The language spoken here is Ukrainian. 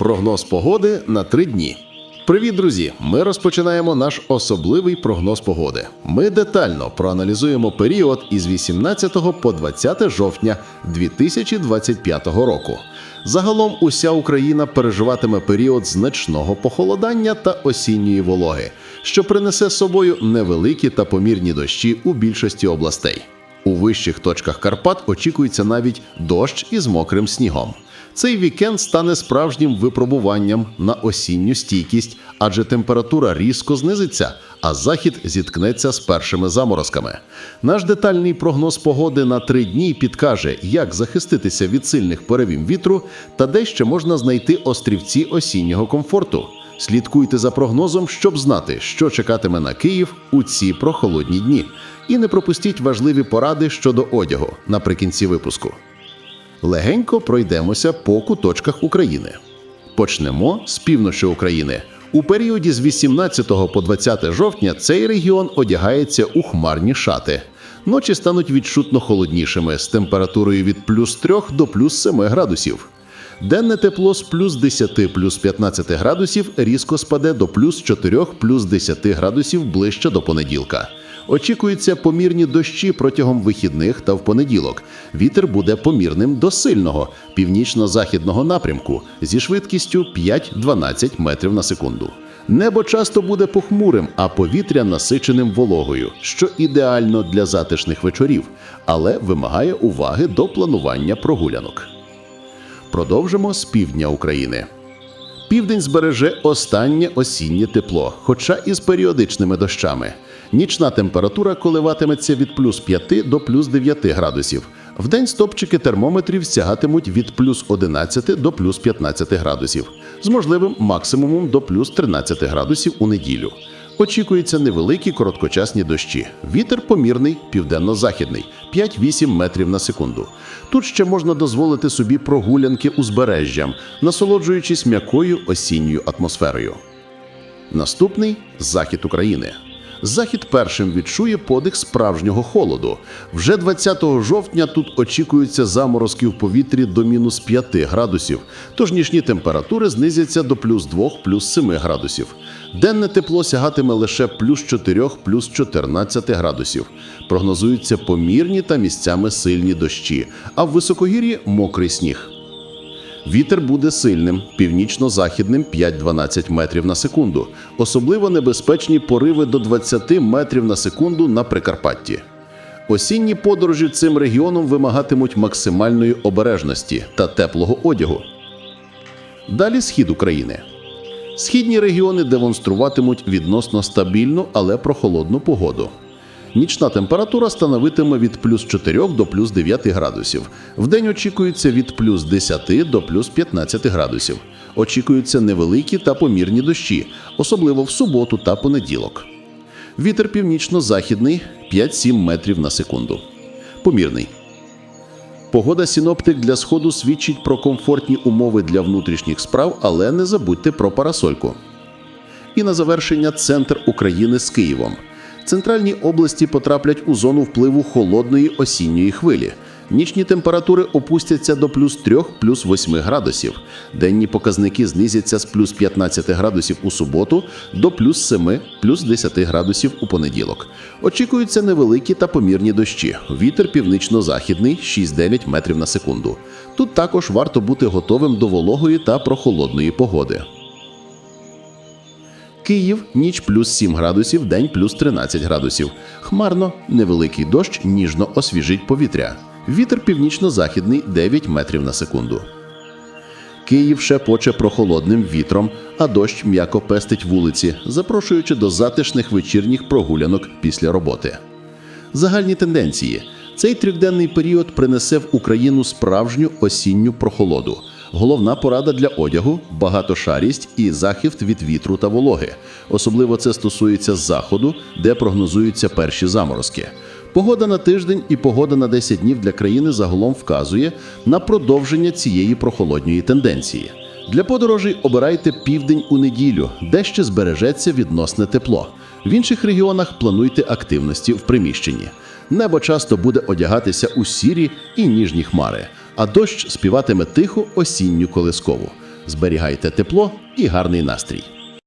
Прогноз погоди на три дні. Привіт, друзі! Ми розпочинаємо наш особливий прогноз погоди. Ми детально проаналізуємо період із 18 по 20 жовтня 2025 року. Загалом уся Україна переживатиме період значного похолодання та осінньої вологи, що принесе з собою невеликі та помірні дощі у більшості областей. У вищих точках Карпат очікується навіть дощ із мокрим снігом. Цей вікенд стане справжнім випробуванням на осінню стійкість, адже температура різко знизиться, а захід зіткнеться з першими заморозками. Наш детальний прогноз погоди на три дні підкаже, як захиститися від сильних поривів вітру та де ще можна знайти острівці осіннього комфорту. Слідкуйте за прогнозом, щоб знати, що чекатиме на Київ у ці прохолодні дні. І не пропустіть важливі поради щодо одягу наприкінці випуску. Легенько пройдемося по куточках України. Почнемо з півночі України. У періоді з 18 по 20 жовтня цей регіон одягається у хмарні шати. Ночі стануть відчутно холоднішими з температурою від плюс 3 до плюс 7 градусів. Денне тепло з плюс 10 плюс 15 градусів різко спаде до плюс 4 плюс 10 градусів ближче до понеділка. Очікуються помірні дощі протягом вихідних та в понеділок. Вітер буде помірним до сильного північно-західного напрямку зі швидкістю 5-12 метрів на секунду. Небо часто буде похмурим, а повітря насиченим вологою, що ідеально для затишних вечорів, але вимагає уваги до планування прогулянок. Продовжимо з півдня України. Південь збереже останнє осіннє тепло, хоча і з періодичними дощами. Нічна температура коливатиметься від плюс 5 до плюс 9 градусів. Вдень стопчики термометрів сягатимуть від плюс 11 до плюс 15 градусів, з можливим максимумом до плюс 13 градусів у неділю. Очікуються невеликі короткочасні дощі. Вітер помірний, південно-західний 5-8 метрів на секунду. Тут ще можна дозволити собі прогулянки узбережжям, насолоджуючись м'якою осінньою атмосферою. Наступний захід України. Захід першим відчує подих справжнього холоду. Вже 20 жовтня тут очікуються заморозки в повітрі до мінус 5 градусів, тож нічні температури знизяться до плюс 2 плюс 7 градусів. Денне тепло сягатиме лише плюс 4 плюс 14 градусів. Прогнозуються помірні та місцями сильні дощі, а в високогір'ї мокрий сніг. Вітер буде сильним, північно-західним 5-12 метрів на секунду. Особливо небезпечні пориви до 20 метрів на секунду на Прикарпатті. Осінні подорожі цим регіоном вимагатимуть максимальної обережності та теплого одягу. Далі схід України. Східні регіони демонструватимуть відносно стабільну, але прохолодну погоду. Нічна температура становитиме від плюс 4 до плюс 9 градусів. Вдень очікується від плюс 10 до плюс 15 градусів. Очікуються невеликі та помірні дощі, особливо в суботу та понеділок. Вітер північно-західний 5-7 метрів на секунду. Помірний. Погода синоптик для сходу свідчить про комфортні умови для внутрішніх справ, але не забудьте про парасольку. І на завершення центр України з Києвом. Центральні області потраплять у зону впливу холодної осінньої хвилі. Нічні температури опустяться до плюс 3 плюс 8 градусів. Денні показники знизяться з плюс 15 градусів у суботу до плюс 7 плюс 10 градусів у понеділок. Очікуються невеликі та помірні дощі. Вітер північно-західний 6-9 метрів на секунду. Тут також варто бути готовим до вологої та прохолодної погоди. Київ ніч плюс 7 градусів, день плюс 13 градусів. Хмарно, невеликий дощ ніжно освіжить повітря. Вітер північно-західний 9 метрів на секунду. Київ шепоче прохолодним вітром, а дощ м'яко пестить вулиці, запрошуючи до затишних вечірніх прогулянок після роботи. Загальні тенденції. Цей трьохденний період принесе в Україну справжню осінню прохолоду. Головна порада для одягу багатошарість і захист від вітру та вологи. Особливо це стосується заходу, де прогнозуються перші заморозки. Погода на тиждень і погода на 10 днів для країни загалом вказує на продовження цієї прохолодньої тенденції. Для подорожей обирайте південь у неділю, де ще збережеться відносне тепло. В інших регіонах плануйте активності в приміщенні. Небо часто буде одягатися у сірі і ніжні хмари, а дощ співатиме тиху осінню колискову. зберігайте тепло і гарний настрій.